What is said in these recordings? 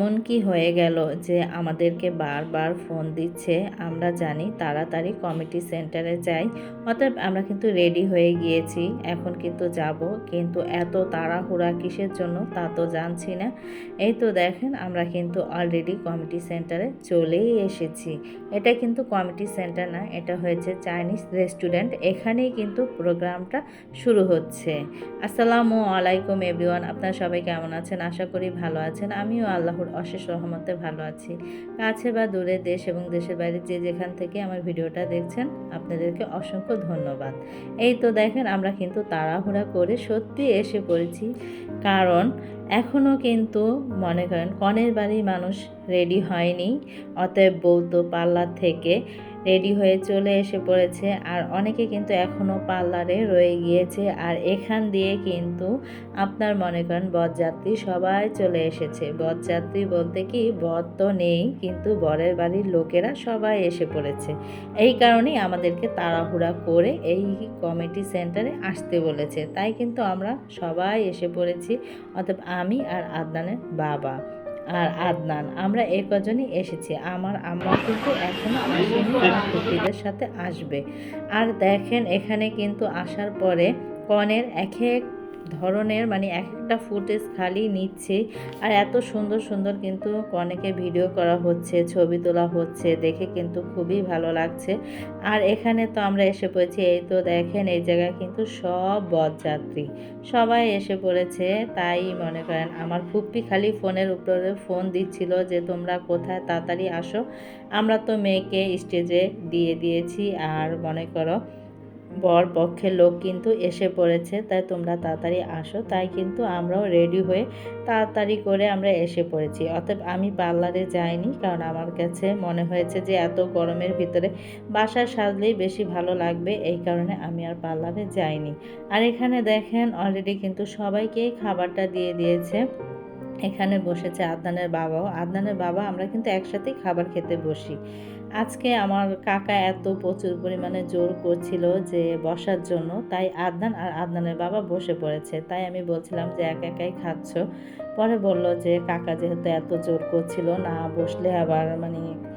হয়ে গেল যে আমাদেরকে বারবার ফোন দিচ্ছে। আমরা জানি তাড়াতাড়ি কমিটি সেন্টারে যাই। অতএব আমরা কিন্তু রেডি হয়ে গিয়েছি। এখন কিন্তু যাব। কিন্তু এত তাড়াহুড়া কিসের জন্য তা তো জানছি না। এই তো দেখেন, আমরা কিন্তু অলরেডি কমিটি সেন্টারে চলেই এসেছি। এটা কিন্তু কমিটি সেন্টার না, এটা হয়েছে চাইনিজ রেস্টুরেন্ট। এখানেই কিন্তু প্রোগ্রামটা শুরু হচ্ছে। আসসালামু আলাইকুম এভরিওয়ান, আপনারা সবাই কেমন আছেন? আশা করি ভালো আছেন। আমিও আল্লাহর অশেষ রহমতে ভালো আছি। কাছে বা দূরে দেশ এবং দেশের বাইরে যে যেখান থেকে আমার ভিডিওটা দেখছেন, আপনাদেরকে অসংখ্য ধন্যবাদ। এই তো দেখেন, আমরা কিন্তু তাড়াহুড়া করে সত্যি এসে পড়েছি। কারণ এখনও কিন্তু মনে করেন, কনের বাড়ি মানুষ রেডি হয়নি। অতএব বৌদ্ধ পার্লার থেকে রেডি হয়ে চলে এসে পড়েছে। আর অনেকে কিন্তু এখনও পার্লারে রয়ে গিয়েছে। আর এখান দিয়ে কিন্তু আপনার মনে করেন বরযাত্রী সবাই চলে এসেছে। বরযাত্রী বলতে কি, বর তো নেই, কিন্তু বরের বাড়ির লোকেরা সবাই এসে পড়েছে। এই কারণেই আমাদেরকে তাড়াহুড়া করে এই কমিটি সেন্টারে আসতে বলেছে। তাই কিন্তু আমরা সবাই এসে পড়েছি। অতএব আমি আর আদনানের বাবা। আর আদনান। আমরা এই কজনই এসেছি। আমার আম্মা কিন্তু এখনও আসেনি আমার সাথে আসবে। আর দেখেন, এখানে কিন্তু আসার পরে কনের এক এক ধরনের মানে এক একটা ফুটেজ খালি নিচ্ছে। আর এত সুন্দর সুন্দর কিন্তু অনেকে ভিডিও করা হচ্ছে, ছবি তোলা হচ্ছে, দেখে কিন্তু খুবই ভালো লাগছে। আর এখানে তো আমরা এসে পড়েছি, এই তো দেখেন, এই জায়গায় কিন্তু সব বরযাত্রী সবাই এসে পড়েছে, তাই মনে করেন, আমার ফুপ্পি খালি ফোনের উপরে ফোন দিচ্ছিল যে, তোমরা কোথায়? তাড়াতাড়ি আসো। আমরা তো মেয়েকে স্টেজে দিয়ে দিয়েছি, আর মনে করো বর পক্ষের লোক কিন্তু এসে পড়েছে, তাই তোমরা তাড়াতাড়ি আসো। তাই কিন্তু আমরাও রেডি হয়ে তাড়াতাড়ি করে আমরা এসে পড়েছি। অতএব আমি পার্লারে যাইনি, কারণ আমার কাছে মনে হয়েছে যে এত গরমের ভিতরে বাসায় সাজলেই বেশি ভালো লাগবে। এই কারণে আমি আর পার্লারে যাইনি। আর এখানে দেখেন অলরেডি কিন্তু সবাইকেই খাবারটা দিয়ে দিয়েছে। এখানে বসেছে আদনানের বাবাও। আদনানের বাবা, আমরা কিন্তু একসাথেই খাবার খেতে বসি। আজকে আমার কাকা এত প্রচুর পরিমাণে জোর করছিল যে বসার জন্য, তাই আদনান আর আদনানের বাবা বসে পড়েছে। তাই আমি বলছিলাম যে, একা একাই খাচ্ছ? পরে বলল যে, কাকা যেহেতু এত জোর করছিল না, বসলে আবার মানে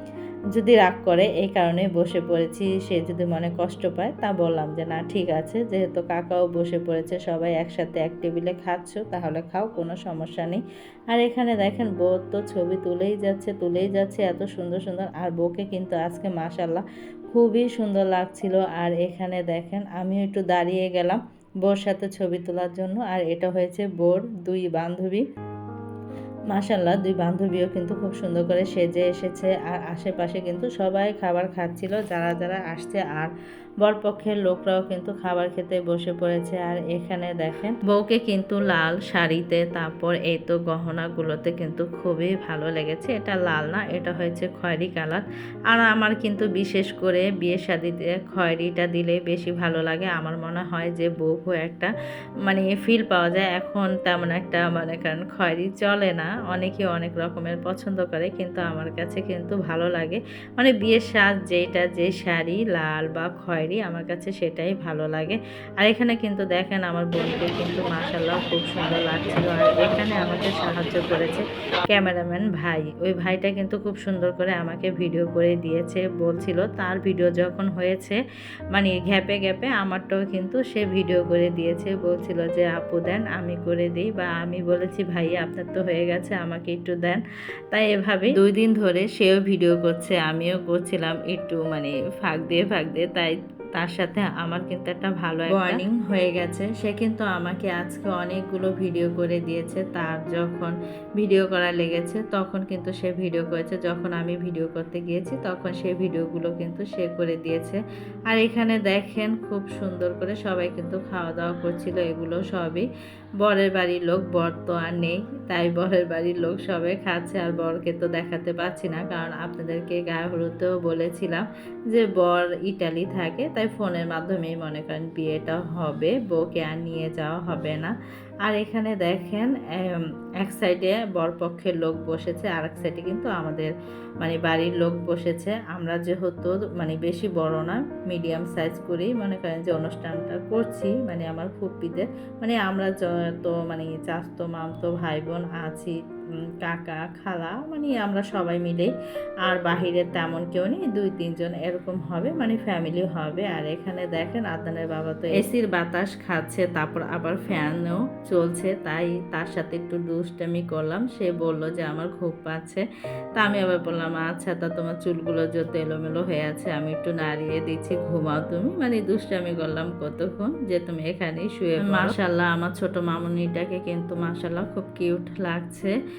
যদি রাগ করে, এই কারণে বসে পড়েছি, সে যদি মনে কষ্ট পায়, তা বললাম যে, না, ঠিক আছে, যেহেতু কাকাও বসে পড়েছে, সবাই একসাথে এক টেবিলে খাচ্ছ, তাহলে খাও, কোনো সমস্যা নেই। আর এখানে দেখেন, বউ তো ছবি তুলেই যাচ্ছে তুলেই যাচ্ছে, এত সুন্দর সুন্দর, আর বউকে কিন্তু আজকে মাসাল্লাহ খুবই সুন্দর লাগছিল। আর এখানে দেখেন, আমিও একটু দাঁড়িয়ে গেলাম বোর সাথে ছবি তোলার জন্য, আর এটা হয়েছে বোর দুই বান্ধবী। মাসাল্লাহ দুই বান্ধবীও কিন্তু খুব সুন্দর করে সেজে এসেছে। আর আশেপাশে কিন্তু সবাই খাবার খাচ্ছিল, যারা যারা আসছে। আর বরপক্ষের লোকরাও কিন্তু খাবার খেতে বসে পড়েছে। আর এখানে দেখেন, বউকে কিন্তু লাল শাড়িতে, তারপর এই তো গহনাগুলোতে কিন্তু খুবই ভালো লেগেছে। এটা লাল না, এটা হয়েছে খয়েরি কালার। আর আমার কিন্তু বিশেষ করে বিয়ে শাদিতে খয়েরিটা দিলে বেশি ভালো লাগে। আমার মনে হয় যে বউ একটা মানে ফিল পাওয়া যায়। এখন তেমন একটা মানে কারণ খয়েরি চলে না। অনেকে অনেক রকমের পছন্দ করে, কিন্তু আমার কাছে কিন্তু ভালো লাগে। মানে বিয়ের সাজ যেটা যে শাড়ি, লাল বা খয়েরি, আমার কাছে সেটাই ভালো লাগে। আর এখানে কিন্তু দেখেন আমার বোনকে কিন্তু মাসাল্লাহ খুব সুন্দর লাগছিল আর এখানে আমাকে সাহায্য করেছে ক্যামেরাম্যান ভাই। ওই ভাইটা কিন্তু খুব সুন্দর করে আমাকে ভিডিও করে দিয়েছে, বলছিল তার ভিডিও যখন হয়েছে মানে ঘ্যাপে গ্যাপে আমারটাও কিন্তু সে ভিডিও করে দিয়েছে। বলছিল যে, আপু দেন, আমি করে দিই। বা আমি বলেছি ভাই আপনার তো হয়ে গেছে। আমাকে একটু দেন। তাই এভাবে দুই দিন ধরে সেও ভিডিও করছে, আমিও করছিলাম একটু মানে ফাঁক দিয়ে ফাঁক দিয়ে। তাই তার সাথে আমার কিন্তু একটা ভালো ওয়ার্নিং হয়ে গেছে। সে কিন্তু আমাকে আজকে অনেকগুলো ভিডিও করে দিয়েছে। তার যখন ভিডিও করা লেগেছে, তখন কিন্তু সে ভিডিও করেছে। যখন আমি ভিডিও করতে গিয়েছি, তখন সে ভিডিওগুলো কিন্তু সে করে দিয়েছে। আর এখানে দেখেন, খুব সুন্দর করে সবাই কিন্তু খাওয়া দাওয়া করছিল, এগুলো সবই। বরের বাড়ির লোক বর তো আর নেই, তাই বরের বাড়ির লোক সবে খাচ্ছে আর বরকে তো দেখাতে পাচ্ছি না। কারণ আপনাদেরকে গায়ে হলুদেও বলেছিলাম যে বর ইটালি থাকে, তাই ফোনের মাধ্যমেই মনে করেন বিয়েটা হবে, বউকে আর নিয়ে যাওয়া হবে না। আর এখানে দেখেন এক সাইডে বরপক্ষের লোক বসেছে আর এক সাইডে কিন্তু আমাদের মানে বাড়ির লোক বসেছে। আমরা যেহেতু মানে বেশি বড় না, মিডিয়াম সাইজ করেই মনে করেন যে অনুষ্ঠানটা করছি মানে আমার ফুপিদের মানে আমরা তো মানে চাস্তো মামতো ভাই বোন আছি কাকা খালা মানে আমরা সবাই মিলে। আর বাহিরে তেমন কেউ নেই দুই তিনজন এরকম হবে মানে ফ্যামিলি হবে। আর এখানে দেখেন আদানের বাবা তো এসির বাতাস খাচ্ছে তারপর আবার ফ্যানও চলছে। তাই তার সাথে একটু দুষ্টামি করলাম। সে বলল যে আমার খুব পাচ্ছে। তা আমি আবার বললাম আচ্ছা তা তোমার চুলগুলো যত এলোমেলো হয়ে আছে আমি একটু নাড়িয়ে দিচ্ছি ঘুমাও তুমি। মানে দুষ্টামি করলাম কতক্ষণ যে তুমি এখানেই শুয়ে মাশাল্লাহ আমার ছোট মামুনিটাকে কিন্তু মাশাল্লাহ খুব কিউট লাগছে।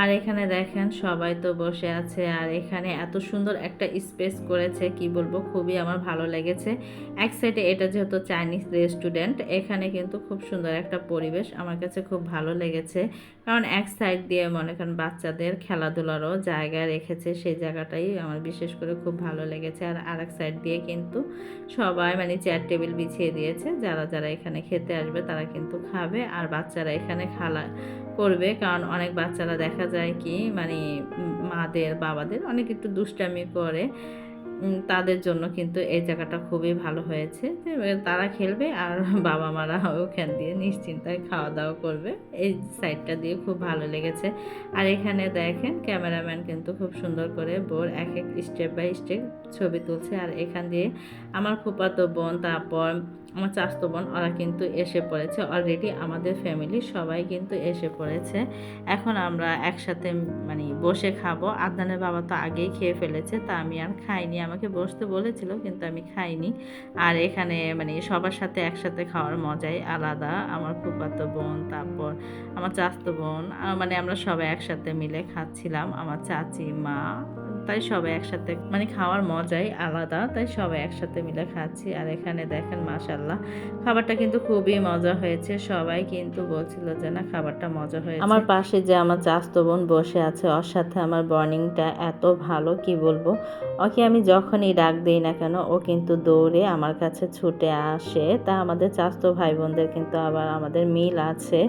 আর এখানে দেখেন সবাই তো বসে আছে, আর এখানে এত সুন্দর একটা স্পেস করেছে, কি বলব, খুবই আমার ভালো লেগেছে। এক সাইডে এটা যেহেতু চাইনিজ রেস্টুরেন্ট এখানে কিন্তু খুব সুন্দর একটা পরিবেশ আমার কাছে খুব ভালো লেগেছে। কারণ এক সাইড দিয়ে মনে করেন বাচ্চাদের খেলাধুলারও জায়গা রেখেছে, সেই জায়গাটাই আমার বিশেষ করে খুব ভালো লেগেছে। আর আরেক সাইড দিয়ে কিন্তু সবাই মানে চেয়ার টেবিল বিছিয়ে দিয়েছে, যারা যারা এখানে খেতে আসবে তারা কিন্তু খাবে, আর বাচ্চারা এখানে খালা করবে, কারণ অনেক বাচ্চারা দেখা যায় কি মানে মাদের, বাবাদের অনেক একটু দুষ্টামি করে। তাদের জন্য কিন্তু এই জায়গাটা খুবই ভালো হয়েছে। তারা খেলবে আর বাবা মারা ওখান দিয়ে নিশ্চিন্তায় খাওয়া দাওয়া করবে। এই সাইডটা দিয়ে খুব ভালো লেগেছে। আর এখানে দেখেন ক্যামেরাম্যান কিন্তু খুব সুন্দর করে বোর এক এক স্টেপ বাই স্টেপ ছবি তুলছে। আর এখান দিয়ে আমার ফুপাতো বোন, তারপর আমার চাস্তো বোন, ওরা কিন্তু এসে পড়েছে। অলরেডি আমাদের ফ্যামিলি সবাই কিন্তু এসে পড়েছে। এখন আমরা একসাথে মানে বসে খাব। আদনানের বাবা তো আগেই খেয়ে ফেলেছে, তা আমি আর খাইনি। আমাকে বসতে বলেছিল, কিন্তু আমি খাইনি। আর এখানে মানে সবার সাথে একসাথে খাওয়ার মজাই আলাদা। আমার ফুপাতো বোন, তারপর আমার চাস্তো বোন। মানে আমরা সবাই একসাথে মিলে খাচ্ছিলাম। আমার চাচি, মা তাই সবাই একসাথে মানে খাওয়ার মজাই আলাদা, তাই সবাই একসাথে মিলে খাচ্ছি। আর এখানে দেখেন মাশাল্লাহ খাবারটা কিন্তু খুবই মজা হয়েছে। সবাই কিন্তু বলছিল যে, না, খাবারটা মজা হয়েছে। আমার পাশে যে আমার চাস্তো বোন বসে আছে, ওর সাথে আমার বর্নিংটা এত ভালো, কি বলব? ওকে আমি যখনই ডাক দিই না কেন, ও কিন্তু দৌড়ে আমার কাছে ছুটে আসে। তা আমাদের চাস্তো ভাই বোনদের কিন্তু আবার আমাদের মিল আছে।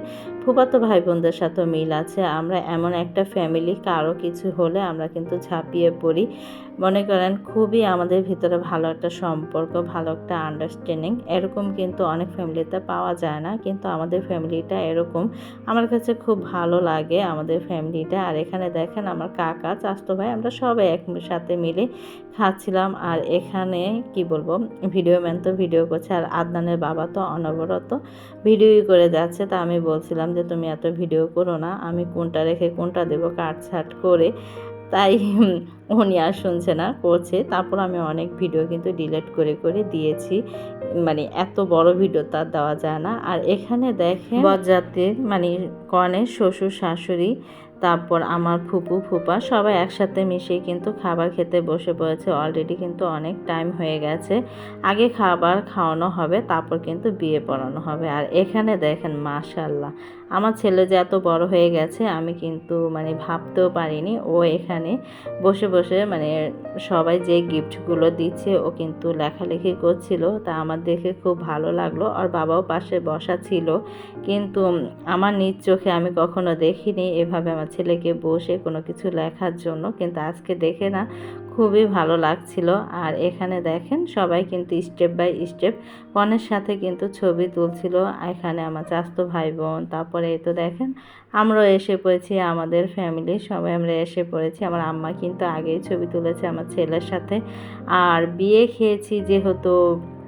ফুফাতো ভাই বোনদের সাথেও মিল আছে। আমরা এমন একটা ফ্যামিলি কারও কিছু হলে আমরা কিন্তু ঝাঁপিয়ে পড়ি। মনে করেন খুবই আমাদের ভিতরে ভালো একটা সম্পর্ক, ভালো একটা আন্ডারস্ট্যান্ডিং এরকম কিন্তু অনেক ফ্যামিলিতে পাওয়া যায় না। কিন্তু আমাদের ফ্যামিলিটা এরকম। আমার কাছে খুব ভালো লাগে আমাদের ফ্যামিলিটা আর এখানে দেখেন আমার কাকা, চাস্তো ভাই, আমরা সবাই একসাথে মিলে খাচ্ছিলাম। আর এখানে কি বলব ভিডিও ম্যান তো ভিডিও করছে, আর আদনানের বাবা তো অনবরত ভিডিওই করে যাচ্ছে। তা আমি বলছিলাম যে, তুমি এত ভিডিও করো না। আমি কোনটা রেখে কোনটা দেবো? কাটছাট করে তাই উনি আর শুনছে না, করছে। তারপর আমি অনেক ভিডিও কিন্তু ডিলিট করে করে দিয়েছি। মানে এত বড় ভিডিও তার দেওয়া যায় না। আর এখানে দেখেন বরযাত্রীর মানে কনের শ্বশুর, শাশুড়ি, তারপর আমার ফুপু, ফুপা সবাই একসাথে মিশে কিন্তু খাবার খেতে বসে পড়েছে। অলরেডি কিন্তু অনেক টাইম হয়ে গেছে। আগে খাবার খাওয়ানো হবে, তারপর কিন্তু বিয়ে পড়ানো হবে। আর এখানে দেখেন মাশাল্লাহ আমার ছেলে যে এত বড় হয়ে গেছে, আমি কিন্তু মানে ভাবতেও পারিনি। ও এখানে বসে বসে মানে সবাই যে গিফটগুলো দিচ্ছে, ও কিন্তু লেখালেখি করছিল। তা আমার দেখে খুব ভালো লাগল। আর বাবাও পাশে বসা ছিল। কিন্তু আমার নিজ চোখে আমি কখনো দেখিনি এভাবে আমার ছেলেকে বসে কোনো কিছু লেখার জন্য। কিন্তু আজকে দেখে না খুবই ভালো লাগছিল। আর এখানে দেখেন সবাই কিন্তু স্টেপ বাই স্টেপ কনের সাথে কিন্তু ছবি তুলছিল। এখানে আমার চাস্তো ভাই বোন তারপরে এই তো দেখেন আমরাও এসে পড়েছি, আমাদের ফ্যামিলি সবাই আমরা এসে পড়েছি। আমার আম্মা কিন্তু আগেই ছবি তুলেছে আমার ছেলের সাথে। আর বিয়ে খেয়েছি যেহেতু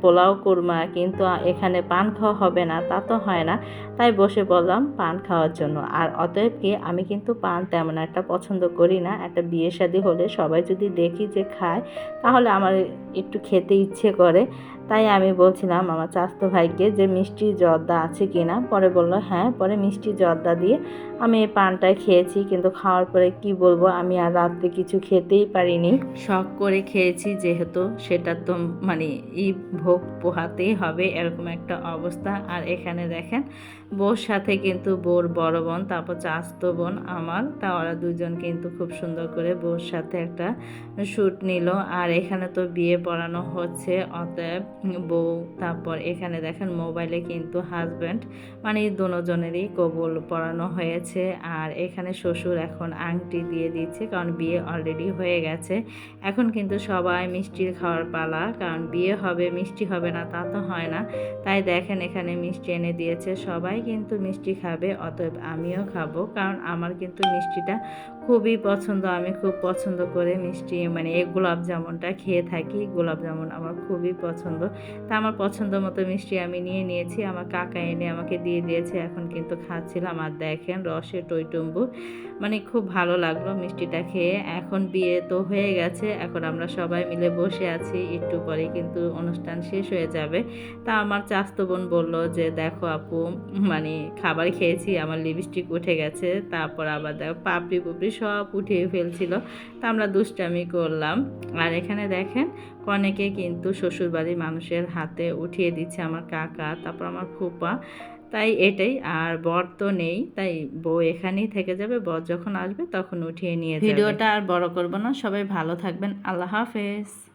পোলাও, কুরমা, কিন্তু এখানে পান খাওয়া হবে না, তা তো হয় না। তাই বসে বললাম পান খাওয়ার জন্য। আর অতএব কি আমি কিন্তু পান তেমন একটা পছন্দ করি না। একটা বিয়ে শাদী হলে সবাই যদি দেখি যে খায়, তাহলে আমার একটু খেতে ইচ্ছে করে। তাই আমি বলছিলাম আমার চাস্তো ভাইকে যে, মিষ্টি জর্দা আছে কি না? পরে বলল হ্যাঁ। পরে মিষ্টি জর্দা দিয়ে আমি এই পানটাই খেয়েছি। কিন্তু খাওয়ার পরে কি বলব, আমি আর রাত্রে কিছু খেতেই পারিনি। শখ করে খেয়েছি যেহেতু সেটা তো মানে এই ভোগ পোহাতেই হবে, এরকম একটা অবস্থা। আর এখানে দেখেন বউর সাথে কিন্তু বউর বড় বোন, তারপর চাস্তো বোন আমার। তা ওরা দুজন কিন্তু খুব সুন্দর করে বউর সাথে একটা শ্যুট নিল। আর এখানে তো বিয়ে পড়ানো হচ্ছে, অতএব বউ, তারপর এখানে দেখেন মোবাইলে কিন্তু হাজব্যান্ড মানে দুজনেরই কবুল পড়ানো হয়েছে। আর এখানে শ্বশুর এখন আংটি দিয়ে দিচ্ছে, কারণ বিয়ে অলরেডি হয়ে গেছে। এখন কিন্তু সবাই মিষ্টির খাওয়ার পালা, কারণ বিয়ে হবে, মিষ্টি হবে না, তা তো হয় না। তাই দেখেন এখানে মিষ্টি এনে দিয়েছে সবাই। কিন্তু মিষ্টি খাবে অতএব আমিও খাব কারণ আমার কিন্তু মিষ্টিটা খুবই পছন্দ, আমি খুব পছন্দ করে মিষ্টি মানে এই গোলাপ জামুনটা খেয়ে থাকি। গোলাপ জামুন আমার খুবই পছন্দ। তা আমার পছন্দ মতো মিষ্টি আমি নিয়ে নিয়েছি। আমার কাকা এনে আমাকে দিয়ে দিয়েছে, এখন কিন্তু খাচ্ছিলাম। আর দেখেন রসে টইটুম্বু মানে খুব ভালো লাগল মিষ্টিটা খেয়ে। এখন বিয়ে তো হয়ে গেছে, এখন আমরা সবাই মিলে বসে আছি। একটু পরে কিন্তু অনুষ্ঠান শেষ হয়ে যাবে। তা আমার চাস্তো বোন বলল যে, দেখো আপু মানে খাবার খেয়েছি, আমার লিপস্টিক উঠে গেছে, তারপর আবার দেখো পাপড়ি পুপড়ি সব উঠিয়ে ফেলছিল। তা আমরা দুষ্টামি করলাম। আর এখানে দেখেন, কনেকে কিন্তু শ্বশুরবাড়ির মানুষের হাতে উঠিয়ে দিচ্ছে আমার কাকা, তারপর আমার ফুপা। তাই এটাই, আর বর তো নেই, তাই বউ এখানেই থেকে যাবে, বর যখন আসবে তখন উঠিয়ে নিয়ে ভিডিওটা আর বড় করব না, সবাই ভালো থাকবেন, আল্লাহ হাফেজ।